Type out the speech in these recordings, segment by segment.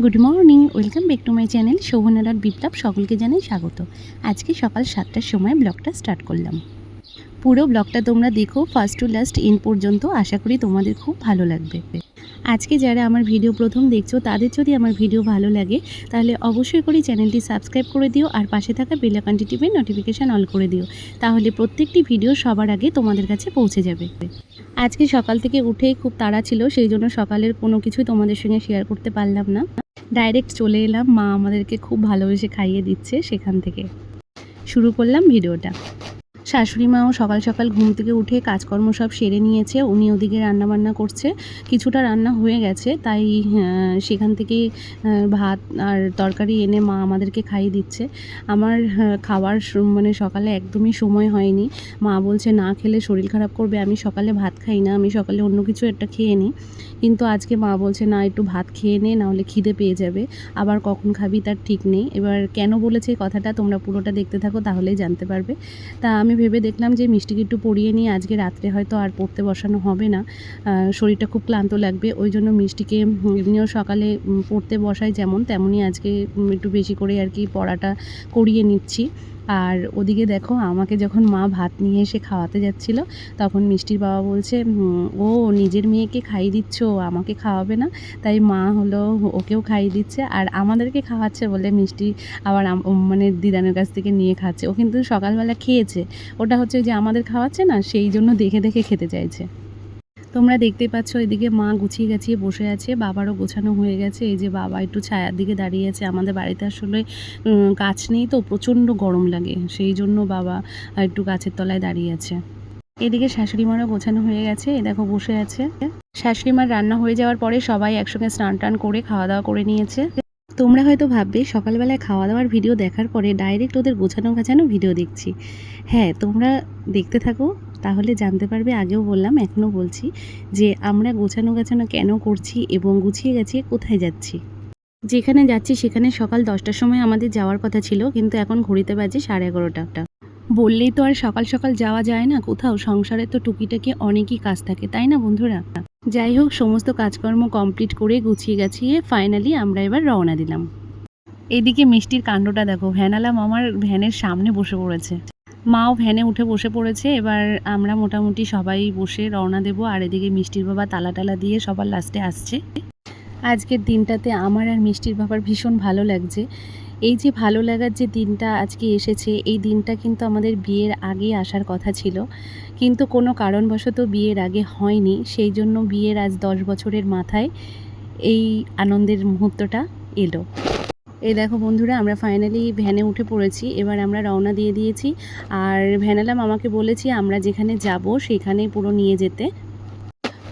Good morning welcome back to my channel শোভনারার Biplab সকলকে জানাই স্বাগত। আজকে সকাল সাতটার সময় ব্লগটা স্টার্ট করলাম। পুরো ব্লগটা তোমরা দেখো ফার্স্ট টু লাস্ট ইন পর্যন্ত। আশা করি তোমাদের খুব ভালো লাগবে। আজকে যারা আমার ভিডিও প্রথম দেখছ, তাদের যদি আমার ভিডিও ভালো লাগে, তাহলে অবশ্যই করে চ্যানেলটি সাবস্ক্রাইব করে দিও আর পাশে থাকা বেল আইকনটি টিপে নোটিফিকেশান অল করে দিও। তাহলে প্রত্যেকটি ভিডিও সবার আগে তোমাদের কাছে পৌঁছে যাবে। আজকে সকাল থেকে উঠেই খুব তাড়া ছিল, সেই জন্য সকালের কোনো কিছুই তোমাদের সঙ্গে শেয়ার করতে পারলাম না। ডাইরেক্ট চলে এলাম। মা আমাদেরকে খুব ভালোবেসে খাইয়ে দিচ্ছে সেখান থেকে। শুরু করলাম ভিডিওটা। শাশুড়ি মাও সকাল সকাল ঘুম থেকে উঠে কাজকর্ম সব সেরে নিয়েছে, উনি ওদিকে রান্নাবান্না করছে। কিছুটা রান্না হয়ে গেছে, তাই সেখান থেকে ভাত আর তরকারি এনে মা আমাদেরকে খাইয়ে দিচ্ছে। আমার খাওয়ার মানে সকালে একদমই সময় হয়নি। মা বলছে, না খেলে শরীর খারাপ করবে, আমি সকালে ভাত খাই না, আমি সকালে অন্য কিছু একটা খেয়ে নিই। কিন্তু আজকে মা বলছে, না, একটু ভাত খেয়ে নে নাহলে খিদে পেয়ে যাবে। আবার কখন খাবি তার ঠিক নেই। এবার কেন বলেছে কথাটা তোমরা পুরোটা দেখতে থাকো, তাহলেই জানতে পারবে। তা আমি ভেবে দেখলাম যে মিষ্টিকে একটু পরিয়ে নিয়ে আজকে রাত্রে হয়তো আর পড়তে বসানো হবে না। শরীরটা খুব ক্লান্ত লাগবে। ওই জন্য মিষ্টিকে এমনিও সকালে পড়তে বসাই যেমন, তেমনই আজকে একটু বেশি করে আর কি পড়াটা করিয়ে নিচ্ছি। আর ওদিকে দেখো আমাকে যখন মা ভাত নিয়ে এসে খাওয়াতে যাচ্ছিল, তখন মিষ্টির বাবা বলছে ও নিজের মেয়েকে খাইয়ে দিচ্ছ আমাকে খাওয়াবে না। তাই মা হলো, ওকেও খাইয়ে দিচ্ছে আর আমাদেরকে খাওয়াচ্ছে বলে মিষ্টি আবার মানে দিদানের কাছ থেকে নিয়ে খাচ্ছে। ও কিন্তু সকালবেলা খেয়েছে। ওটা হচ্ছে যে আমাদের খাওয়াচ্ছে না, সেই জন্য দেখে দেখে খেতে চাইছে। তোমরা দেখতে পাচ্ছ, এদিকে মা গুছিয়ে গাছিয়ে বসে আছে, বাবারও গোছানো হয়ে গেছে, এই যে বাবা একটু ছায়ার দিকে দাঁড়িয়ে আছে, আমাদের বাড়িতে আসলে গাছ নেই তো, প্রচণ্ড গরম লাগে, সেই জন্য বাবা একটু গাছের তলায় দাঁড়িয়ে আছে। এদিকে শাশুড়ি মারও গোছানো হয়ে গেছে এ দেখো বসে আছে। শাশুড়ি মার রান্না হয়ে যাওয়ার পরে সবাই একসঙ্গে স্নান টান করে খাওয়া দাওয়া করে নিয়েছে। তোমরা হয়তো ভাববে, সকালবেলায় খাওয়া দাওয়ার ভিডিও দেখার পরে ডাইরেক্ট ওদের গোছানো গাছানো ভিডিও দেখছি। হ্যাঁ তোমরা দেখতে থাকো। তাহলে জানতে পারবে, আগেও বললাম, এখনও বলছি যে আমরা গোছানো গাছানো কেন করছি এবং গুছিয়ে গাছিয়ে কোথায় যাচ্ছি। যেখানে যাচ্ছি সেখানে সকাল দশটার সময় আমাদের যাওয়ার কথা ছিল, কিন্তু এখন ঘড়িতে বাজে সাড়ে এগারোটা বললেই তো আর সকাল সকাল যাওয়া যায় না, কোথাও সংসারে তো টুকিটাকি অনেকই কাজ থাকে, তাই না বন্ধুরা? যাই হোক, সমস্ত কাজকর্ম কমপ্লিট করে গুছিয়ে গাছিয়ে ফাইনালি আমরা এবার রওনা দিলাম। এদিকে মিষ্টির কাণ্ডটা দেখো ভ্যানালাম আমার ভ্যানের সামনে বসে পড়েছে। মাও ভ্যানে উঠে বসে পড়েছে, এবার আমরা মোটামুটি সবাই বসে রওনা দেব, আর এদিকে মিষ্টির বাবা তালা টালা দিয়ে সবার লাস্টে আসছে। আজকের দিনটাতে আমার আর মিষ্টির বাবার ভীষণ ভালো লাগছে। এই যে ভালো লাগার যে দিনটা আজকে এসেছে, এই দিনটা কিন্তু আমাদের বিয়ের আগে আসার কথা ছিল। কিন্তু কোনো কারণবশত বিয়ের আগে হয়নি, সেই জন্য বিয়ের আজ দশ বছরের মাথায় এই আনন্দের মুহূর্তটা এলো। এই দেখো বন্ধুরা, আমরা ফাইনালি ভ্যানে উঠে পড়েছি। এবার আমরা রওনা দিয়ে দিয়েছি। আর ভ্যানালাম আমাকে বলেছি আমরা যেখানে যাব সেখানেই পুরো নিয়ে যেতে।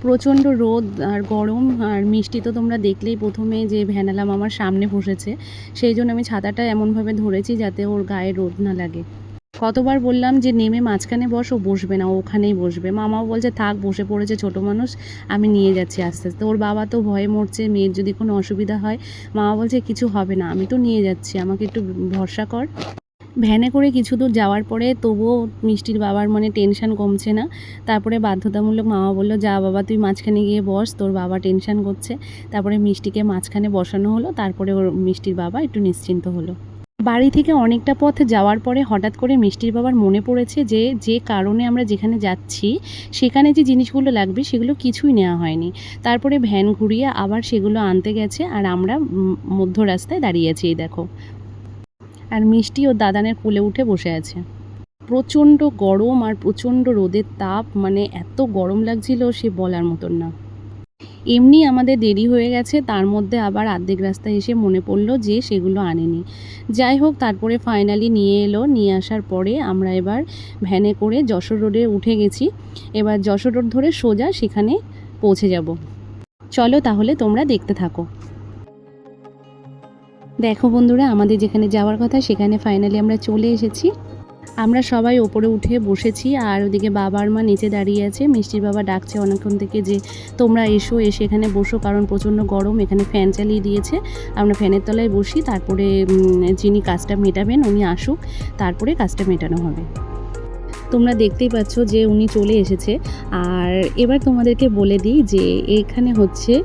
প্রচণ্ড রোদ আর গরম আর মিষ্টি তো তোমরা দেখলেই প্রথমে যে ভ্যানালাম আমার সামনে বসেছে। সেই জন্য আমি ছাতাটা এমনভাবে ধরেছি যাতে ওর গায়ে রোদ না লাগে। কতবার বললাম যে নেমে মাঝখানে বস, ও বসবে না ওখানেই বসবে। মামাও বলছে, থাক, বসে পড়েছে ছোট মানুষ, আমি নিয়ে যাচ্ছি আস্তে আস্তে। ওর বাবা তো ভয়ে মরছে, মেয়ের যদি কোনো অসুবিধা হয়, মামা বলছে, কিছু হবে না, আমি তো নিয়ে যাচ্ছি, আমাকে একটু ভরসা কর। ভ্যানে করে কিছু দূর যাওয়ার পরে তবুও মিষ্টির বাবার মানে টেনশান কমছে না। তারপরে বাধ্যতামূলক মামা বলল, যা বাবা, তুই মাঝখানে গিয়ে বস, তোর বাবা টেনশান করছে। তারপরে মিষ্টিকে মাঝখানে বসানো হলো, তারপরে ওর মিষ্টির বাবা একটু নিশ্চিন্ত হলো। বাড়ি থেকে অনেকটা পথ যাওয়ার পরে হঠাৎ করে মিষ্টির বাবার মনে পড়েছে যে যে কারণে আমরা যেখানে যাচ্ছি, সেখানে যে জিনিসগুলো লাগবে সেগুলো কিছুই নেওয়া হয়নি। তারপরে ভ্যান ঘুরিয়ে আবার সেগুলো আনতে গেছে আর আমরা মধ্য রাস্তায় দাঁড়িয়ে আছি, এই দেখো। আর মিষ্টি ও দাদানের কোলে উঠে বসে আছে। প্রচণ্ড গরম আর প্রচণ্ড রোদের তাপ মানে এত গরম লাগছিল সে বলার মতন না। এমনি আমাদের দেরি হয়ে গেছে, তার মধ্যে আবার আর্ধেক রাস্তায় এসে মনে পড়ল যে সেগুলো আনেনি। যাই হোক, তারপরে ফাইনালি নিয়ে এলো, নিয়ে আসার পরে আমরা এবার ভ্যানে করে যশোর রোডে উঠে গেছি। এবার যশোর রোড ধরে সোজা সেখানে পৌঁছে যাব। চলো তাহলে তোমরা দেখতে থাকো। দেখো বন্ধুরা, আমাদের যেখানে যাওয়ার কথা সেখানে ফাইনালি আমরা চলে এসেছি। আমরা সবাই ওপরে উঠে বসেছি আর ওদিকে বাবার মা নিচে দাঁড়িয়ে আছে। মিষ্টির বাবা ডাকছে অনেকক্ষণ থেকে যে, তোমরা এসো, এসে এখানে বসো, কারণ প্রচণ্ড গরম, এখানে ফ্যান চালিয়ে দিয়েছে। আমরা ফ্যানের তলায় বসি, তারপরে যিনি কাজটা মেটাবেন, উনি আসুক, তারপরে কাজটা মেটানো হবে। তোমরা দেখতেই পাচ্ছ যে উনি চলে এসেছে। আর এবার তোমাদেরকে বলে দিই যে, এখানে হচ্ছে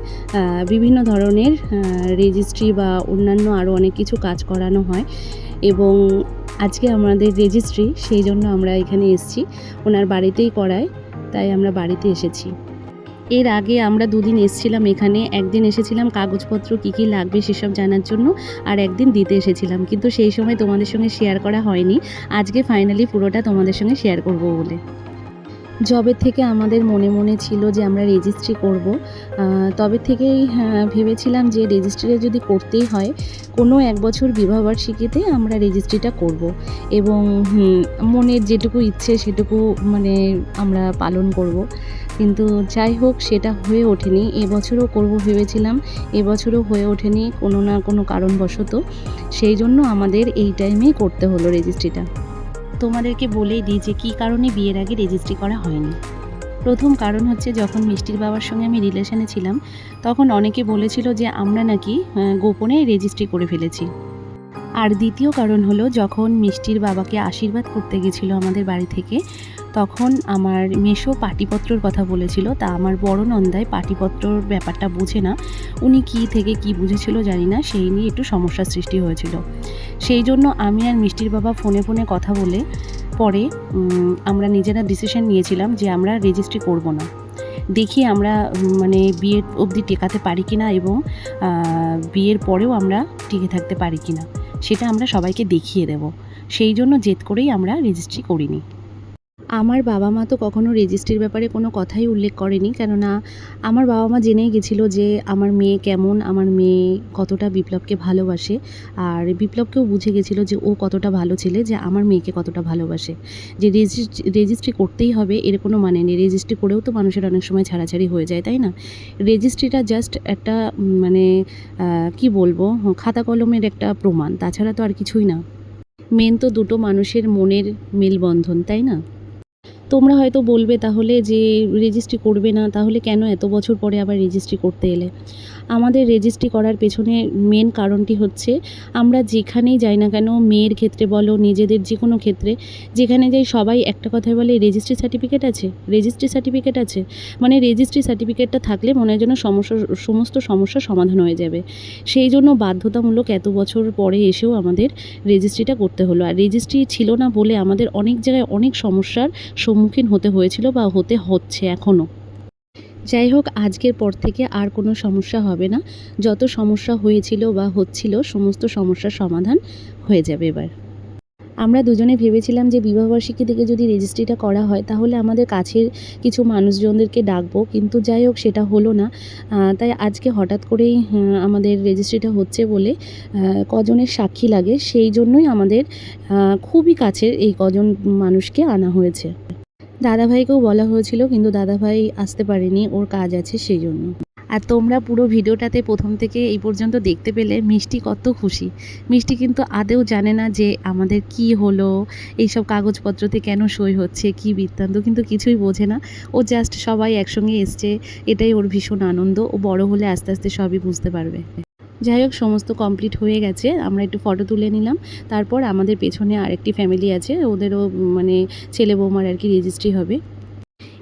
বিভিন্ন ধরনের রেজিস্ট্রি বা অন্যান্য আরও অনেক কিছু কাজ করানো হয়। এবং আজকে আমাদের রেজিস্ট্রি সেই জন্য আমরা এখানে এসেছি। ওনার বাড়িতেই করায় তাই আমরা বাড়িতে এসেছি। এর আগে আমরা দুদিন এসেছিলাম এখানে, একদিন এসেছিলাম কাগজপত্র কী কী লাগবে সেসব জানার জন্য, আর একদিন দিতে এসেছিলাম। কিন্তু সেই সময় তোমাদের সঙ্গে শেয়ার করা হয়নি। আজকে ফাইনালি পুরোটা তোমাদের সঙ্গে শেয়ার করব বলে। জবে থেকে আমাদের মনে মনে ছিল যে আমরা রেজিস্ট্রি করব তবে থেকেই হ্যাঁ, ভেবেছিলাম যে রেজিস্ট্রিটা যদি করতেই হয় কোনো এক বছর বিবাহবার্ষিকীতে আমরা রেজিস্ট্রিটা করব। এবং মনের যেটুকু ইচ্ছে সেটুকু মানে আমরা পালন করব। কিন্তু যাই হোক সেটা হয়ে ওঠেনি। এবছরও করব ভেবেছিলাম এবছরও হয়ে ওঠেনি কোনো না কোনো কারণবশত। সেই জন্য আমাদের এই টাইমেই করতে হলো রেজিস্ট্রিটা তোমাদেরকে বলেই দিই যে কী কারণে বিয়ের আগে রেজিস্ট্রি করা হয়নি। প্রথম কারণ হচ্ছে যখন মিষ্টির বাবার সঙ্গে আমি রিলেশনে ছিলাম, তখন অনেকে বলেছিল যে আমরা নাকি গোপনে রেজিস্ট্রি করে ফেলেছি। আর দ্বিতীয় কারণ হলো যখন মিষ্টির বাবাকে আশীর্বাদ করতে গেছিল আমাদের বাড়ি থেকে, তখন আমার মেশো পাটিপত্রর কথা বলেছিল। তা আমার বড় নন্দায় পাটিপত্রর ব্যাপারটা বোঝে না। উনি কী থেকে কি বুঝেছিল জানি না, সেই নিয়ে একটু সমস্যার সৃষ্টি হয়েছিল। সেই জন্য আমি আর মিষ্টির বাবা ফোনে ফোনে কথা বলে পরে আমরা নিজেরা ডিসিশন নিয়েছিলাম যে আমরা রেজিস্ট্রি করব না। দেখি আমরা মানে বিয়ের অবধি টেকাতে পারি কিনা এবং বিয়ের পরেও আমরা টিকে থাকতে পারি কিনা। সেটা আমরা সবাইকে দেখিয়ে দেব। সেই জন্য জেদ করেই আমরা রেজিস্ট্রি করিনি। আমার বাবা মা তো কখনো রেজিস্ট্রির ব্যাপারে কোনো কথাই উল্লেখ করেনি। কেননা আমার বাবা মা জেনেই গেছিল যে আমার মেয়ে কেমন, আমার মেয়ে কতটা বিপ্লবকে ভালোবাসে। আর বিপ্লবকেও বুঝে গেছিল যে ও কতটা ভালো ছেলে, যে আমার মেয়েকে কতটা ভালোবাসে। যে রেজিস্ট্রি করতেই হবে, এর কোনো মানে নেই। রেজিস্ট্রি করেও তো মানুষের অনেক সময় ছাড়াছাড়ি হয়ে যায়, তাই না? রেজিস্ট্রিটা জাস্ট একটা মানে কি বলব, খাতা কলমের একটা প্রমাণ। তাছাড়া তো আর কিছুই না। মেন তো দুটো মানুষের মনের মেলবন্ধন, তাই না? তোমরা হয়তো বলবে তাহলে যে রেজিস্ট্রি করবে না, তাহলে কেন এত বছর পরে আবার রেজিস্ট্রি করতে এলে? আমাদের রেজিস্ট্রি করার পেছনে মেন কারণটি হচ্ছে, আমরা যেখানেই যাই না কেন, মেয়ের ক্ষেত্রে বলো, নিজেদের যে কোনো ক্ষেত্রে, যেখানে যাই সবাই একটা কথাই বলে রেজিস্ট্রি সার্টিফিকেট আছে রেজিস্ট্রি সার্টিফিকেট আছে। মানে রেজিস্ট্রি সার্টিফিকেটটা থাকলে মনে হয় যেন সমস্যা, সমস্ত সমস্যার সমাধান হয়ে যাবে। সেই জন্য বাধ্যতামূলক এত বছর পরে এসেও আমাদের রেজিস্ট্রিটা করতে হলো। আর রেজিস্ট্রি ছিল না বলে আমাদের অনেক জায়গায় অনেক সমস্যার সম্মুখীন হতে হয়েছিল বা হতে হচ্ছে এখনও যাই হোক, আজকের পর থেকে আর কোনো সমস্যা হবে না। যত সমস্যা হয়েছিল বা হচ্ছিল, সমস্ত সমস্যার সমাধান হয়ে যাবে এবার। আমরা দুজনে ভেবেছিলাম যে বিবাহবার্ষিকী থেকে যদি রেজিস্ট্রিটা করা হয়, তাহলে আমাদের কাছের কিছু মানুষজনদেরকে ডাকবো। কিন্তু যাই হোক, সেটা হলো না। তাই আজকে হঠাৎ করেই আমাদের রেজিস্ট্রিটা হচ্ছে বলে কজনের সাক্ষী লাগে। সেই জন্যই আমাদের খুবই কাছের এই কজন মানুষকে আনা হয়েছে। দাদাভাইকেও বলা হয়েছিল, কিন্তু দাদাভাই আসতে পারেনি, ওর কাজ আছে সেই জন্য। আর তোমরা পুরো ভিডিওটাতে প্রথম থেকে এই পর্যন্ত দেখতে পেলে মিষ্টি কত খুশি। মিষ্টি কিন্তু আদেও জানে না যে আমাদের কি হলো, এইসব কাগজপত্রতে কেন সই হচ্ছে, কি বৃত্তান্ত, কিন্তু কিছুই বোঝে না। ও জাস্ট সবাই একসঙ্গে এসছে, এটাই ওর ভীষণ আনন্দ, ও বড় হলে আস্তে আস্তে সবই বুঝতে পারবে। যাই হোক, সমস্ত কমপ্লিট হয়ে গেছে। আমরা একটু ফটো তুলে নিলাম। তারপর আমাদের পেছনে আরেকটি ফ্যামিলি আছে। ওদেরও মানে ছেলে বৌমার আর কি রেজিস্ট্রি হবে।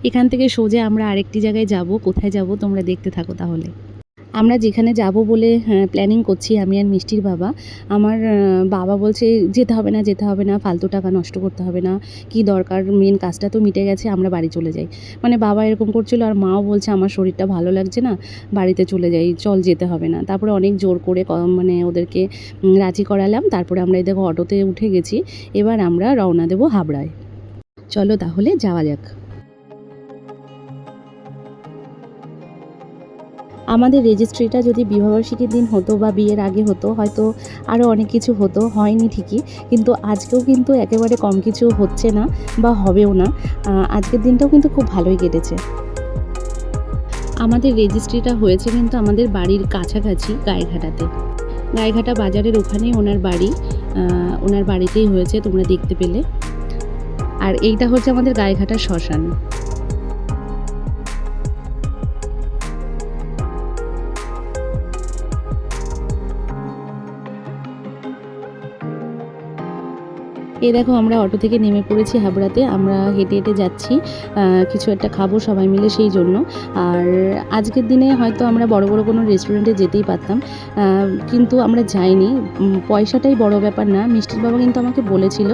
এখান থেকে সোজা আমরা আরেকটি জায়গায় যাব। কোথায় যাব তোমরা দেখতে থাকো তাহলে। আমরা যেখানে যাব বলে প্ল্যানিং করছি, আমি আর মিষ্টির বাবা। আমার বাবা বলছে, যেতে হবে না, যেতে হবে না, ফালতু টাকা নষ্ট করতে হবে না। কি দরকার? মেন কাজটা তো মিটে গেছে, আমরা বাড়ি চলে যাই। মানে বাবা এরকম করছিল, আর মাও বলছে, আমার শরীরটা ভালো লাগছে না, বাড়িতে চলে যাই, চল যেতে হবে না। তারপরে অনেক জোর করে মানে ওদেরকে রাজি করালাম। তারপরে আমরা এই দেখো অটোতে উঠে গেছি। এবার আমরা রওনা দেবো হাবড়ায়। চলো তাহলে যাওয়া যাক। আমাদের রেজিস্ট্রিটা যদি বিবাহবার্ষিকীর দিন হতো বা বিয়ের আগে হতো, হয়তো আরও অনেক কিছু হতো, হয়নি ঠিকই। কিন্তু আজকেও কিন্তু একেবারে কম কিছু হচ্ছে না বা হবেও না। আজকের দিনটাও কিন্তু খুব ভালোই কেটেছে। আমাদের রেজিস্ট্রিটা হয়েছে কিন্তু আমাদের বাড়ির কাছাকাছি গায়েঘাটাতে গায়েঘাটা বাজারের ওখানেই ওনার বাড়ি। ওনার বাড়িতেই হয়েছে তোমরা দেখতে পেলে। আর এইটা হচ্ছে আমাদের গায়েঘাটার শ্মশান। এই দেখো, আমরা অটো থেকে নেমে পড়েছি হাবড়াতে। আমরা হেঁটে হেঁটে যাচ্ছি। কিছু একটা খাব সবাই মিলে সেই জন্য। আর আজকের দিনে হয়তো আমরা বড় বড় কোনো রেস্টুরেন্টে যেতেই পারতাম। কিন্তু আমরা যাইনি। পয়সাটাই বড় ব্যাপার না। মিষ্টির বাবা কিন্তু আমাকে বলেছিল।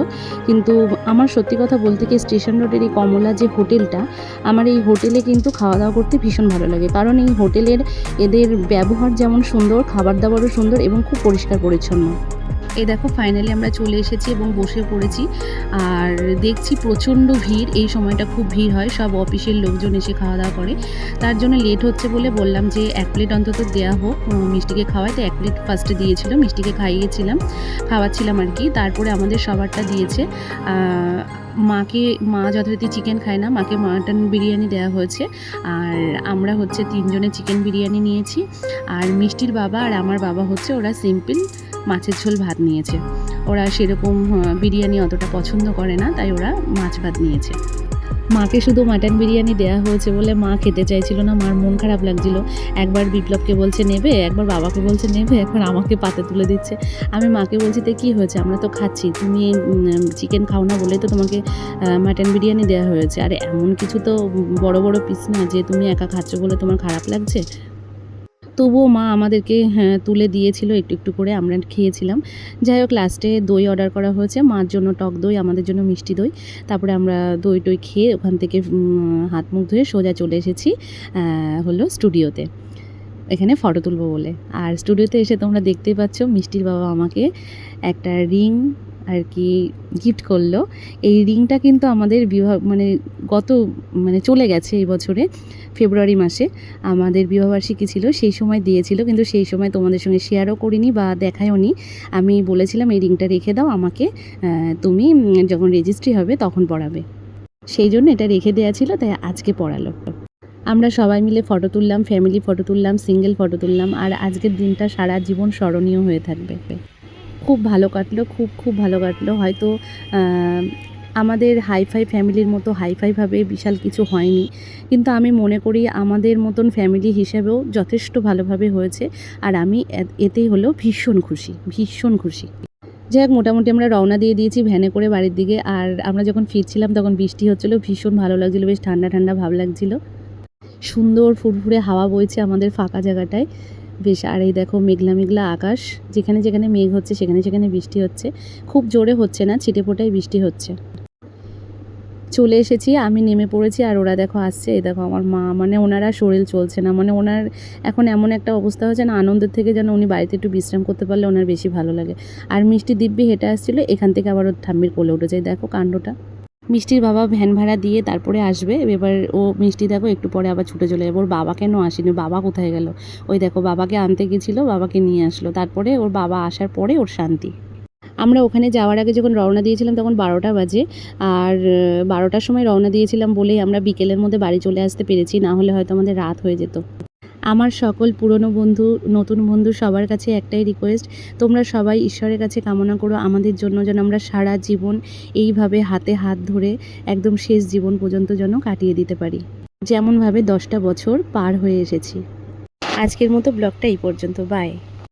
কিন্তু আমার সত্যি কথা বলতে কি, স্টেশন রোডের এই কমলা যে হোটেলটা, আমার এই হোটেলে কিন্তু খাওয়া দাওয়া করতে ভীষণ ভালো লাগে। কারণ এই হোটেলের এদের ব্যবহার যেমন সুন্দর, খাবার দাবারও সুন্দর এবং খুব পরিষ্কার পরিচ্ছন্ন এই দেখো ফাইনালি আমরা চলে এসেছি এবং বসে পড়েছি। আর দেখছি প্রচণ্ড ভিড়, এই সময়টা খুব ভিড় হয়, সব অফিসের লোকজন এসে খাওয়া দাওয়া করে। তার জন্য লেট হচ্ছে বলে বললাম যে, এক প্লেট অন্তত দেওয়া হোক মিষ্টিকে খাওয়াই তো এক প্লেট ফার্স্টে দিয়েছিল, মিষ্টিকে খাইয়েছিলাম, খাওয়াচ্ছিলাম আর কি। তারপরে আমাদের সবারটা দিয়েছে। মাকে, মা যথারীতি চিকেন খায় না, মাকে মাটন বিরিয়ানি দেওয়া হয়েছে। আর আমরা হচ্ছে তিনজনে চিকেন বিরিয়ানি নিয়েছি। আর মিষ্টির বাবা আর আমার বাবা হচ্ছে ওরা সিম্পল মাছের ঝোল ভাত নিয়েছে। ওরা সেরকম বিরিয়ানি অতটা পছন্দ করে না, তাই ওরা মাছ ভাত নিয়েছে। মাকে শুধু মাটন বিরিয়ানি দেওয়া হয়েছে বলে মা খেতে চাইছিল না, মার মন খারাপ লাগছিল। একবার বিপ্লবকে বলছে, নেবে? একবার বাবাকে বলছে, নেবে? একবার আমাকে পাতে তুলে দিচ্ছে। আমি মাকে বলছি, তো কী হয়েছে? আমরা তো খাচ্ছি। তুমি চিকেন খাও না বলে তো তোমাকে মাটন বিরিয়ানি দেওয়া হয়েছে। আর এমন কিছু তো বড় বড় পিস না যে তুমি একা খাচ্ছ বলে তোমার খারাপ লাগছে? তবুও মা আমাদেরকে হ্যাঁ, তুলে দিয়েছিল একটু একটু করে আমরা খেয়েছিলাম। যাই হোক লাস্টে দই অর্ডার করা হয়েছে। মার জন্য টক দই আমাদের জন্য মিষ্টি দই। তারপরে আমরা দই টই খেয়ে ওখান থেকে হাত মুখ ধুয়ে সোজা চলে এসেছি হলো স্টুডিওতে এখানে ফটো তুলবো বলে। আর স্টুডিওতে এসে তোমরা দেখতেই পাচ্ছ মিষ্টির বাবা আমাকে একটা রিং আর কি গিফট করল। এই রিংটা কিন্তু আমাদের বিবাহ মানে গত মানে চলে গেছে এই বছরে, ফেব্রুয়ারি মাসে। আমাদের বিবাহবার্ষিকী ছিল, সেই সময় দিয়েছিল, কিন্তু সেই সময় তোমাদের সঙ্গে শেয়ারও করিনি বা দেখায়ও নি। আমি বলেছিলাম, এই রিংটা রেখে দাও, আমাকে তুমি যখন রেজিস্ট্রি হবে, তখন পড়াবে। সেই জন্য এটা রেখে দেওয়া ছিল, তাই আজকে পড়ালো। আমরা সবাই মিলে ফটো তুললাম ফ্যামিলি ফটো তুললাম সিঙ্গেল ফটো তুললাম, আর আজকের দিনটা সারা জীবন স্মরণীয় হয়ে থাকবে। খুব ভালো কাটলো, খুব খুব ভালো কাটলো। হয়তো আমাদের হাইফাই ফ্যামিলির মতো হাইফাইভাবে বিশাল কিছু হয়নি। কিন্তু আমি মনে করি আমাদের মতন ফ্যামিলি হিসেবেও যথেষ্ট ভালোভাবে হয়েছে। আর আমি এতেই হলো ভীষণ খুশি ভীষণ খুশি। যাই হোক, মোটামুটি আমরা রওনা দিয়ে দিয়েছি ভ্যানে করে বাড়ির দিকে। আর আমরা যখন ফিরছিলাম তখন বৃষ্টি হচ্ছিল, ভীষণ ভালো লাগছিল, বেশ ঠান্ডা ঠান্ডা ভাব লাগছিল। সুন্দর ফুরফুরে হাওয়া বইছে আমাদের ফাঁকা জায়গাটায়। বেশ, আর এই দেখো মেঘলা মেঘলা আকাশ, যেখানে যেখানে মেঘ হচ্ছে সেখানে সেখানে বৃষ্টি হচ্ছে। খুব জোরে হচ্ছে না, ছিটে ফোটাই বৃষ্টি হচ্ছে। চলে এসেছি, আমি নেমে পড়েছি আর ওরা দেখো আসছে। এই দেখো আমার মা মানে ওনারা শরীর চলছে না মানে ওনার এখন এমন একটা অবস্থা হয়েছে না, আনন্দের থেকে যেন উনি বাড়িতে একটু বিশ্রাম করতে পারলে ওনার বেশি ভালো লাগে। আর মিষ্টি দিব্যি হেঁটে আসছিল, এখান থেকে আবার ওর ঠাম্মির কোলে উঠে যায় দেখো কাণ্ডটা। মিষ্টির বাবা ভ্যান ভাড়া দিয়ে তারপরে আসবে। এবার ও মিষ্টি দেখো, একটু পরে আবার ছুটে চলে যাবে। ওর বাবা কেন আসেনি? বাবা কোথায় গেল? ওই দেখো, বাবাকে আনতে গেছিল, বাবাকে নিয়ে আসলো। তারপরে ওর বাবা আসার পরে ওর শান্তি। আমরা ওখানে যাওয়ার আগে যখন রওনা দিয়েছিলাম তখন বারোটা বাজে। আর, বারোটার সময় রওনা দিয়েছিলাম বলেই আমরা বিকেলের মধ্যে বাড়ি চলে আসতে পেরেছি। না হলে হয়তো আমাদের রাত হয়ে যেত। আমার সকল পুরনো বন্ধু, নতুন বন্ধু সবার কাছে একটাই রিকোয়েস্ট তোমরা সবাই ঈশ্বরের কাছে কামনা করো, আমাদের জন্য যেন আমরা সারা জীবন এইভাবে হাতে হাত ধরে একদম শেষ জীবন পর্যন্ত যেন কাটিয়ে দিতে পারি। যেমনভাবে দশটা বছর পার হয়ে এসেছি। আজকের মতো ব্লগটা এই পর্যন্ত বাই